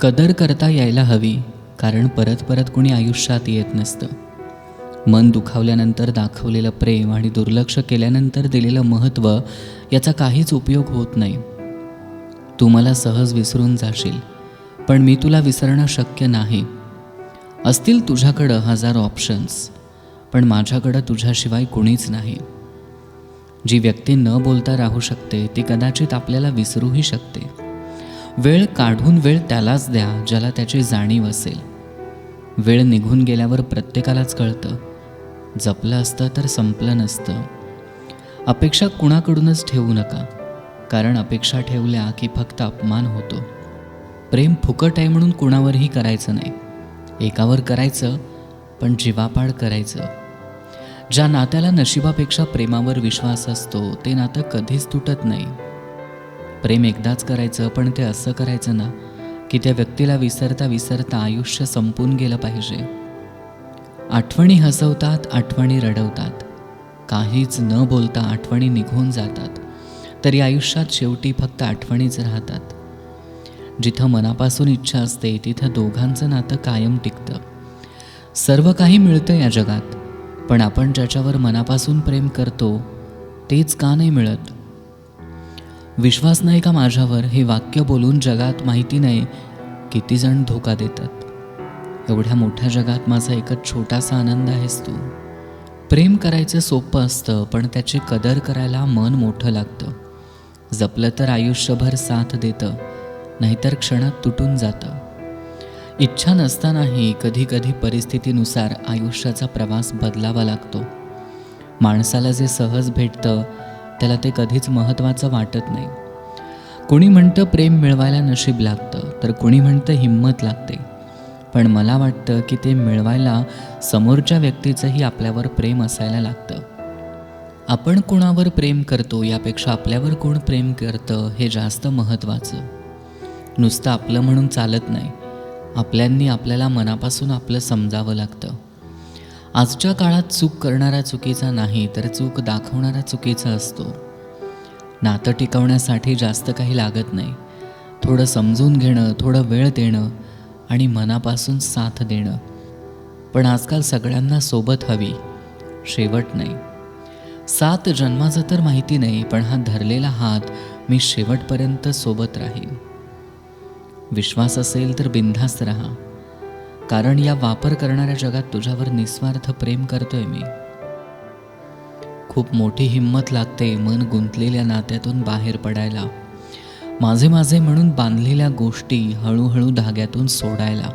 कदर करता यायला हवी कारण परत परत कुणी आयुष्यात येत नसतं. मन दुखावल्यानंतर दाखवलेलं प्रेम आणि दुर्लक्ष केल्यानंतर दिलेलं महत्त्व याचा काहीच उपयोग होत नाही. तू मला सहज विसरून जाशील पण मी तुला विसरणं शक्य नाही. असतील तुझ्याकडं हजार ऑप्शन्स पण माझ्याकडं तुझ्याशिवाय कुणीच नाही. जी व्यक्ती न बोलता राहू शकते ती कदाचित आपल्याला विसरूही शकते. वेळ काढून वेळ त्यालाच द्या ज्याला त्याची जाणीव असेल. वेळ निघून गेल्यावर प्रत्येकालाच कळतं. जपलं असतं तर संपलं नसतं. अपेक्षा कुणाकडूनच ठेवू नका. कारण अपेक्षा ठेवल्या की फक्त अपमान होतो. प्रेम फुकट आहे म्हणून कुणावरही करायचं नाही. एकावर करायचं पण जीवापाड करायचं. ज्या नात्याला नशिबापेक्षा प्रेमावर विश्वास असतो ते नातं कधीच तुटत नाही. प्रेम एकदाच करायचं पण ते असं करायचं ना की त्या व्यक्तीला विसरता विसरता आयुष्य संपून गेलं पाहिजे. आठवणी हसवतात आठवणी रडवतात. काहीच न बोलता आठवणी निघून जातात. तरी आयुष्यात शेवटी फक्त आठवणीच राहतात. जिथं मनापासून इच्छा असते तिथं दोघांचं नातं कायम टिकतं. सर्व काही मिळतं या जगात पण आपण ज्याच्यावर मनापासून प्रेम करतो तेच का नाही मिळत? विश्वास नाही का माझ्यावर? हे वाक्य बोलून जगात माहिती नाही. किती जण धोका देतात. एवढ्या मोठ्या जगात माझा एकच छोटासा आनंद आहेस तू. प्रेम करायचं सोपं असतं पण त्याची कदर करायला मन मोठं लागतं. जपलं तर आयुष्यभर साथ देतं नाहीतर क्षणात तुटून जातं. इच्छा नसतानाही कधी कधी परिस्थितीनुसार आयुष्याचा प्रवास बदलावा लागतो. माणसाला जे सहज भेटतं त्याला ते कधीच महत्त्वाचं वाटत नाही. कोणी म्हणतं प्रेम मिळवायला नशीब लागतं तर कोणी म्हणतं हिंमत लागते. पण मला वाटतं की ते मिळवायला समोरच्या व्यक्तीचंही आपल्यावर प्रेम असायला लागतं. आपण कोणावर प्रेम करतो यापेक्षा आपल्यावर कोण प्रेम करतं हे जास्त महत्त्वाचं. नुसतं आपलं म्हणून चालत नाही. आपल्यांनी आपल्याला मनापासून आपलं समजावं लागतं. आजच्या काळात चूक करणारा चुकीचा नाही तर चूक दाखवणारा चुकीचा असतो. नातं टिकवण्यासाठी जास्त काही लागत नाही. थोडं समजून घेणं थोडं वेळ देणं आणि मनापासून साथ देणं. पण आजकाल सगळ्यांना सोबत हवी शेवट नाही. सात जन्माचं तर माहिती नाही पण हा धरलेला हात मी शेवटपर्यंत सोबत राहीन. विश्वास असेल तर बिनधास्त राहा. कारण या वापर करणाऱ्या जगात तुझ्यावर निस्वार्थ प्रेम करतोय मी. खूप मोठी हिंमत लागते मन गुंतलेल्या नात्यातून बाहेर पडायला. माझे माझे म्हणून बांधलेल्या गोष्टी हळूहळू धाग्यातून सोडायला.